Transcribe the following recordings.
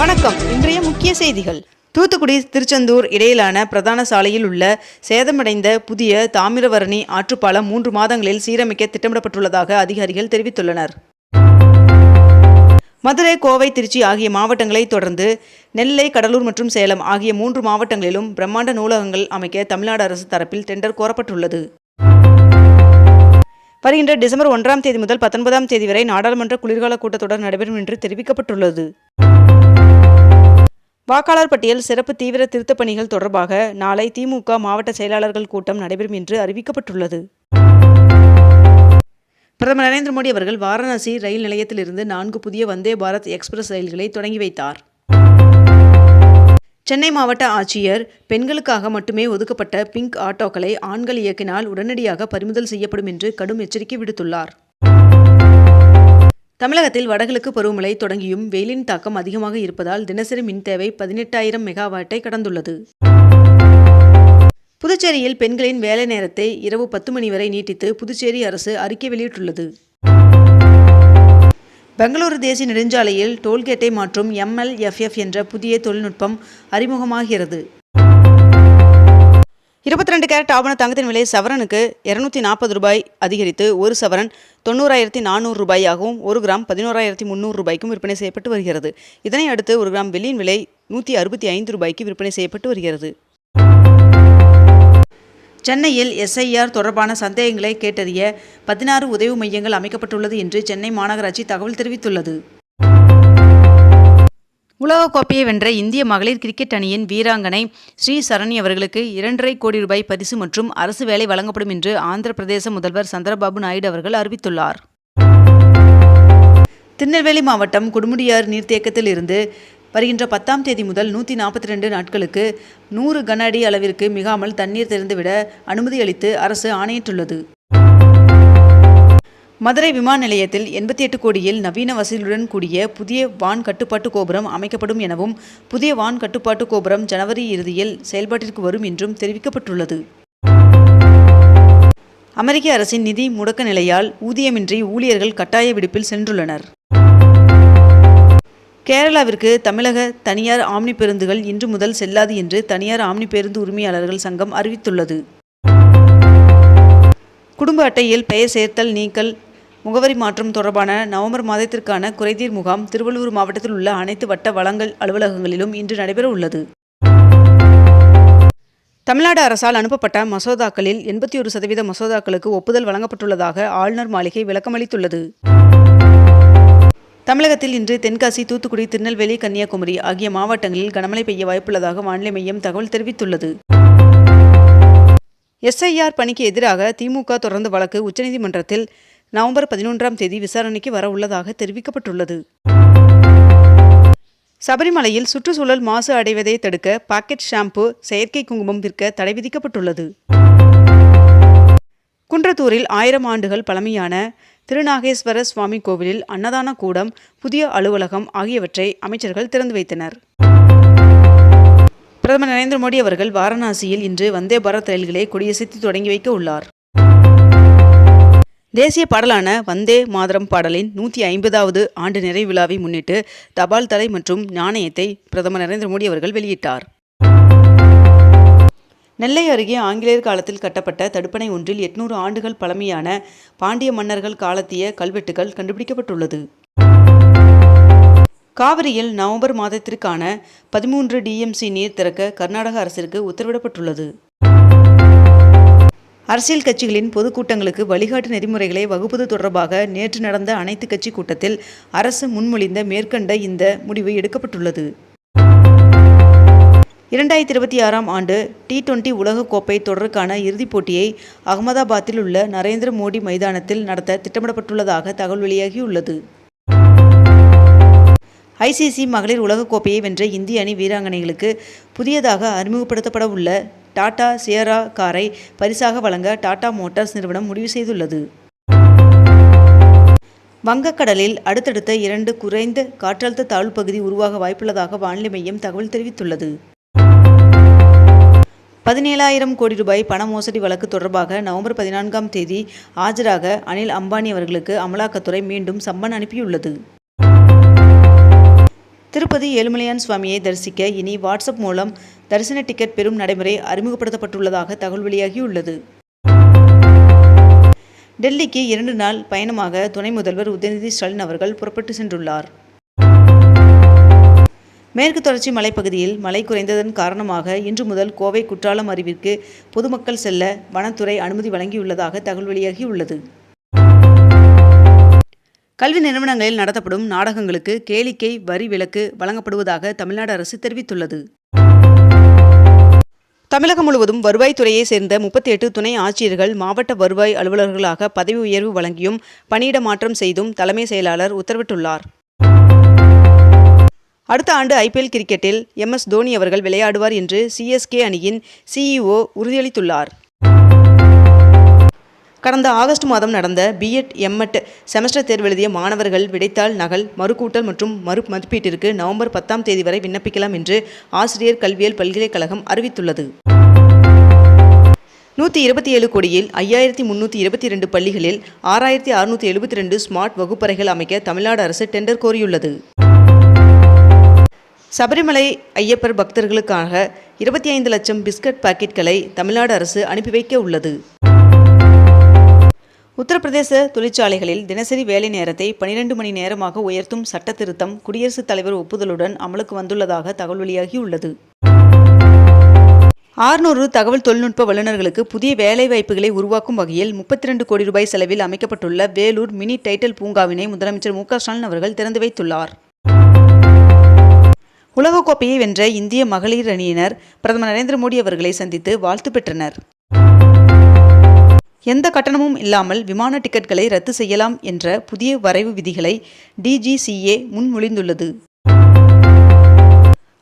வணக்கம். இன்றைய முக்கிய செய்திகள். தூத்துக்குடி திருச்செந்தூர் இடையிலான பிரதான சாலையில் உள்ள சேதமடைந்த புதிய தாமிரவரணி ஆற்றுப்பாலம் மூன்று மாதங்களில் சீரமைக்க திட்டமிடப்பட்டுள்ளதாக அதிகாரிகள் தெரிவித்துள்ளனர். மதுரை கோவை திருச்சி ஆகிய மாவட்டங்களை தொடர்ந்து நெல்லை கடலூர் மற்றும் சேலம் ஆகிய மூன்று மாவட்டங்களிலும் பிரம்மாண்ட நூலகங்கள் அமைக்க தமிழ்நாடு அரசு தரப்பில் டெண்டர் கோரப்பட்டுள்ளது. வருகின்ற டிசம்பர் ஒன்றாம் தேதி முதல் பத்தொன்பதாம் தேதி வரை நாடாளுமன்ற குளிர்கால கூட்டத்தொடர் நடைபெறும் என்று தெரிவிக்கப்பட்டுள்ளது. வாக்காளர் பட்டியல் சிறப்பு தீவிர திருத்தப் பணிகள் தொடர்பாக நாளை திமுக மாவட்ட செயலாளர்கள் கூட்டம் நடைபெறும் என்று அறிவிக்கப்பட்டுள்ளது. பிரதமர் நரேந்திர மோடி அவர்கள் வாரணாசி ரயில் நிலையத்திலிருந்து நான்கு புதிய வந்தே பாரத் எக்ஸ்பிரஸ் ரயில்களை தொடங்கி வைத்தார். சென்னை மாவட்ட ஆட்சியர் பெண்களுக்காக மட்டுமே ஒதுக்கப்பட்ட பிங்க் ஆட்டோக்களை ஆண்கள் இயக்கினால் உடனடியாக பறிமுதல் செய்யப்படும் என்று கடும் எச்சரிக்கை விடுத்துள்ளார். தமிழகத்தில் வடகிழக்கு பருவமழை தொடங்கியும் வெயிலின் தாக்கம் அதிகமாக இருப்பதால் தினசரி மின் தேவை பதினெட்டாயிரம் மெகாவாட்டை கடந்துள்ளது. புதுச்சேரியில் பெண்களின் வேலை நேரத்தை இரவு பத்து மணி வரை நீட்டித்து புதுச்சேரி அரசு அறிக்கை வெளியிட்டுள்ளது. பெங்களூரு தேசிய நெடுஞ்சாலையில் டோல்கேட்டை மாற்றும் எம்எல்எஃப்எஃப் என்ற புதிய தொழில்நுட்பம் அறிமுகமாகிறது. இருபத்தி ரெண்டு கேரட் ஆவண தங்கத்தின் விலை சவரனுக்கு இருநூத்தி நாற்பது ரூபாய் அதிகரித்து ஒரு சவரன் தொண்ணூறாயிரத்தி நானூறு ரூபாயாகவும் ஒரு கிராம் பதினோராயிரத்தி முந்நூறு ரூபாய்க்கும் விற்பனை செய்யப்பட்டு வருகிறது. இதனை அடுத்து ஒரு கிராம் வெள்ளியின் விலை நூற்றி அறுபத்தி ஐந்து ரூபாய்க்கு விற்பனை செய்யப்பட்டு வருகிறது. சென்னையில் எஸ்ஐஆர் தொடர்பான சந்தேகங்களை கேட்டறிய பதினாறு உதவி மையங்கள் அமைக்கப்பட்டுள்ளது என்று சென்னை மாநகராட்சி தகவல் தெரிவித்துள்ளது. உலகக்கோப்பையை வென்ற இந்திய மகளிர் கிரிக்கெட் அணியின் வீராங்கனை ஸ்ரீ சரணி அவர்களுக்கு இரண்டரை கோடி ரூபாய் பரிசு மற்றும் அரசு வேலை வழங்கப்படும் என்று ஆந்திர பிரதேச முதல்வர் சந்திரபாபு நாயுடு அவர்கள் அறிவித்துள்ளார். திருநெல்வேலி மாவட்டம் குடுமுடியார் நீர்த்தேக்கத்தில் இருந்து வருகின்ற பத்தாம் தேதி முதல் நூற்றி நாற்பத்தி ரெண்டு நாட்களுக்கு நூறு கன அடி அளவிற்கு மிகாமல் தண்ணீர் திறந்துவிட அனுமதி அளித்து அரசு ஆணையிட்டுள்ளது. மதுரை விமான நிலையத்தில் எண்பத்தி எட்டு கோடியில் நவீன வசதியுடன் கூடிய புதிய வான் கட்டுப்பாட்டு கோபுரம் அமைக்கப்படும் எனவும் புதிய வான் கட்டுப்பாட்டு கோபுரம் ஜனவரி இறுதியில் செயல்பாட்டிற்கு வரும் என்றும் தெரிவிக்கப்பட்டுள்ளது. அமெரிக்க அரசின் நிதி முடக்க நிலையால் ஊதியமின்றி ஊழியர்கள் கட்டாய விடுப்பில் சென்றுள்ளனர். கேரளாவிற்கு தமிழக தனியார் ஆம்னி பேருந்துகள் இன்று முதல் செல்லாது என்று தனியார் ஆம்னி பேருந்து உரிமையாளர்கள் சங்கம் அறிவித்துள்ளது. குடும்ப அட்டையில் பெயர் சேர்த்தல் நீக்கல் முகவரி மாற்றம் தொடர்பான நவம்பர் மாதத்திற்கான குறைதீர் முகாம் திருவள்ளூர் மாவட்டத்தில் உள்ள அனைத்து வட்ட வளங்கள் அலுவலகங்களிலும் இன்று நடைபெற உள்ளது. தமிழ்நாடு அரசால் அனுப்பப்பட்ட மசோதாக்களில் எண்பத்தி ஒரு சதவீத மசோதாக்களுக்கு ஒப்புதல் வழங்கப்பட்டுள்ளதாக ஆளுநர் மாளிகை விளக்கமளித்துள்ளது. தமிழகத்தில் இன்று தென்காசி தூத்துக்குடி திருநெல்வேலி கன்னியாகுமரி ஆகிய மாவட்டங்களில் கனமழை பெய்ய வாய்ப்புள்ளதாக வானிலை மையம் தகவல் தெரிவித்துள்ளது. எஸ்ஐஆர் பணிக்கு எதிராக திமுக தொடர்ந்து வழக்கு உச்சநீதிமன்றத்தில் நவம்பர் பதினொன்றாம் தேதி விசாரணைக்கு வர உள்ளதாக தெரிவிக்கப்பட்டுள்ளது. சபரிமலையில் சுற்றுச்சூழல் மாசு அடைவதை தடுக்க பாக்கெட் ஷாம்பு செயற்கை குங்குமம் விற்க தடை விதிக்கப்பட்டுள்ளது. குன்றத்தூரில் ஆயிரம் ஆண்டுகள் பழமையான திருநாகேஸ்வர சுவாமி கோவிலில் அன்னதான கூடம் புதிய அலுவலகம் ஆகியவற்றை அமைச்சர்கள் திறந்து வைத்தனர். பிரதமர் நரேந்திர மோடி அவர்கள் வாரணாசியில் இன்று வந்தே பாரத் ரயில்களை கொடியசைத்து தொடங்கி வைக்க உள்ளார். தேசிய பாடலான வந்தே மாதரம் பாடலின் நூற்றி ஐம்பதாவது ஆண்டு நிறைவு விழாவை முன்னிட்டு தபால் தலை மற்றும் நாணயத்தை பிரதமர் நரேந்திர மோடி அவர்கள் வெளியிட்டார். நெல்லை அருகே ஆங்கிலேயர் காலத்தில் கட்டப்பட்ட தடுப்பணை ஒன்றில் எட்நூறு ஆண்டுகள் பழமையான பாண்டிய மன்னர்கள் காலத்திய கல்வெட்டுகள் கண்டுபிடிக்கப்பட்டுள்ளது. காவிரியில் நவம்பர் மாதத்திற்கான பதிமூன்று டிஎம்சி நீர் திறக்க கர்நாடக அரசிற்கு உத்தரவிடப்பட்டுள்ளது. அரசியல் கட்சிகளின் பொதுக்கூட்டங்களுக்கு வழிகாட்டு நெறிமுறைகளை வகுப்பது தொடர்பாக நேற்று நடந்த அனைத்து கட்சி கூட்டத்தில் அரசு முன்மொழிந்த மேற்கண்ட இந்த முடிவு எடுக்கப்பட்டுள்ளது. இரண்டாயிரத்தி இருபத்தி ஆறாம் ஆண்டு டி டுவெண்டி உலகக்கோப்பை தொடருக்கான இறுதிப் போட்டியை அகமதாபாத்தில் உள்ள நரேந்திர மோடி மைதானத்தில் நடத்த திட்டமிடப்பட்டுள்ளதாக தகவல் வெளியாகியுள்ளது. ஐசிசி மகளிர் உலகக்கோப்பையை வென்ற இந்திய அணி வீராங்கனைகளுக்கு புதியதாக அறிமுகப்படுத்தப்பட உள்ள டாடா சியரா காரை பரிசாக வழங்க டாடா மோட்டார்ஸ் நிறுவனம் முடிவு செய்துள்ளது. வங்கக்கடலில் அடுத்தடுத்த இரண்டு குறைந்த காற்றழுத்த தாழ்வு பகுதி உருவாக வாய்ப்புள்ளதாக வானிலை மையம் தகவல் தெரிவித்துள்ளது. பதினேழாயிரம் கோடி ரூபாய் பண மோசடி வழக்கு தொடர்பாக நவம்பர் பதினான்காம் தேதி ஆஜராக அனில் அம்பானி அவர்களுக்கு அமலாக்கத்துறை மீண்டும் சம்மன் அனுப்பியுள்ளது. திருப்பதி ஏழுமலையான் சுவாமியை தரிசிக்க இனி வாட்ஸ்அப் மூலம் தரிசன டிக்கெட் பெறும் நடைமுறை அறிமுகப்படுத்தப்பட்டுள்ளதாக தகவல் வெளியாகியுள்ளது. டெல்லிக்கு இரண்டு நாள் பயணமாக துணை முதல்வர் உதயநிதி ஸ்டாலின் அவர்கள் புறப்பட்டு சென்றுள்ளார். மேற்கு தொடர்ச்சி மலைப்பகுதியில் மழை குறைந்ததன் காரணமாக இன்று முதல் கோவை குற்றாலம் அருவிற்கு பொதுமக்கள் செல்ல வனத்துறை அனுமதி வழங்கியுள்ளதாக தகவல் வெளியாகியுள்ளது. கல்வி நிறுவனங்களில் நடத்தப்படும் நாடகங்களுக்கு கேளிக்கை வரி விலக்கு வழங்கப்படுவதாக தமிழ்நாடு அரசு தெரிவித்துள்ளது. தமிழகம் முழுவதும் வருவாய்த்துறையை சேர்ந்த முப்பத்தி எட்டு துணை ஆட்சியர்கள் மாவட்ட வருவாய் அலுவலர்களாக பதவி உயர்வு வழங்கியும் பணியிட மாற்றம் செய்தும் தலைமை செயலாளர் உத்தரவிட்டுள்ளார். அடுத்த ஆண்டு ஐபிஎல் கிரிக்கெட்டில் எம் எஸ் தோனி அவர்கள் விளையாடுவார் என்று சிஎஸ்கே அணியின் சிஇஓ உறுதியளித்துள்ளார். கடந்த ஆகஸ்ட் மாதம் நடந்த பிஎட் எம்எட் செமஸ்டர் தேர்வு எழுதிய மாணவர்கள் விடைத்தாள் நகல் மறுக்கூட்டல் மற்றும் மறு மதிப்பீட்டிற்கு நவம்பர் பத்தாம் தேதி வரை விண்ணப்பிக்கலாம் என்று ஆசிரியர் கல்வியியல் பல்கலைக்கழகம் அறிவித்துள்ளது. நூற்றி இருபத்தி ஏழு கோடியில் ஐயாயிரத்தி முன்னூற்றி இருபத்தி ரெண்டு பள்ளிகளில் ஆறாயிரத்தி அறுநூற்றி எழுபத்தி ரெண்டு ஸ்மார்ட் வகுப்பறைகள் அமைக்க தமிழ்நாடு அரசு டெண்டர் கோரியுள்ளது. சபரிமலை ஐயப்பர் பக்தர்களுக்காக இருபத்தி ஐந்து லட்சம் பிஸ்கட் பாக்கெட்களை தமிழ்நாடு அரசு அனுப்பி வைக்க உள்ளது. உத்தரப்பிரதேச தொழிற்சாலைகளில் தினசரி வேலை நேரத்தை பனிரெண்டு மணி நேரமாக உயர்த்தும் சட்ட திருத்தம் குடியரசுத் தலைவர் ஒப்புதலுடன் அமலுக்கு வந்துள்ளதாக தகவல் வெளியாகியுள்ளது. ஆறுநூறு தகவல் தொழில்நுட்ப வல்லுநர்களுக்கு புதிய வேலைவாய்ப்புகளை உருவாக்கும் வகையில் முப்பத்தி ரெண்டு கோடி ரூபாய் செலவில் அமைக்கப்பட்டுள்ள வேலூர் மினி டைட்டில் பூங்காவினை முதலமைச்சர் மு ஸ்டாலின் அவர்கள் திறந்து வைத்துள்ளார். உலகக்கோப்பையை வென்ற இந்திய மகளிர் அணியினர் பிரதமர் நரேந்திர மோடி அவர்களை சந்தித்து வாழ்த்து பெற்றனர். எந்த கட்டணமும் இல்லாமல் விமான டிக்கெட்களை ரத்து செய்யலாம் என்ற புதிய வரைவு விதிகளை டிஜிசிஏ முன்மொழிந்துள்ளது.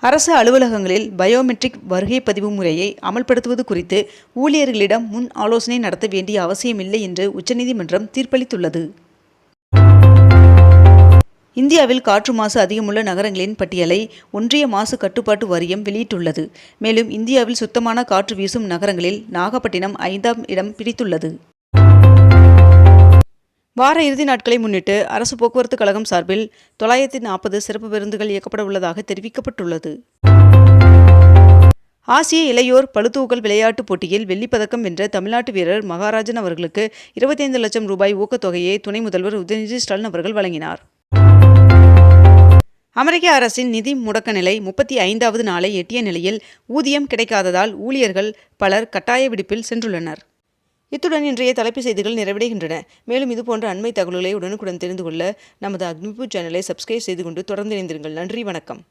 அரசு அலுவலகங்களில் பயோமெட்ரிக் வருகை பதிவு முறையை அமல்படுத்துவது குறித்து ஊழியர்களிடம் முன் ஆலோசனை நடத்த வேண்டிய அவசியமில்லை என்று உச்சநீதிமன்றம் தீர்ப்பளித்துள்ளது. இந்தியாவில் காற்று மாசு அதிகமுள்ள நகரங்களின் பட்டியலை ஒன்றிய மாசு கட்டுப்பாட்டு வாரியம் வெளியிட்டுள்ளது. மேலும் இந்தியாவில் சுத்தமான காற்று வீசும் நகரங்களில் நாகப்பட்டினம் ஐந்தாம் இடம் பிடித்துள்ளது. வார இறுதி நாட்களை முன்னிட்டு அரசு போக்குவரத்து கழகம் சார்பில் தொள்ளாயிரத்தி நாற்பது சிறப்பு பேருந்துகள் இயக்கப்பட உள்ளதாக தெரிவிக்கப்பட்டுள்ளது. ஆசிய இளையோர் பழுதூகல் விளையாட்டுப் போட்டியில் வெள்ளிப்பதக்கம் வென்ற தமிழ்நாட்டு வீரர் மகாராஜன் அவர்களுக்கு இருபத்தைந்து லட்சம் ரூபாய் ஊக்கத்தொகையை துணை முதல்வர் உதயநிதி ஸ்டாலின் அவர்கள் வழங்கினார். அமெரிக்க அரசின் நிதி முடக்க நிலை முப்பத்தி ஐந்தாவது நாளை எட்டிய நிலையில் ஊதியம் கிடைக்காததால் ஊழியர்கள் பலர் கட்டாய விடுப்பில் சென்றுள்ளனர். இத்துடன் இன்றைய தலைப்பு செய்திகள் நிறைவடைகின்றன. மேலும் இதுபோன்ற அண்மை தகவல்களை உடனுக்குடன் தெரிந்து கொள்ள நமது அக்னிபூ சேனலை சப்ஸ்கிரைப் செய்து கொண்டு தொடர்ந்து இணைந்திருங்கள். நன்றி வணக்கம்.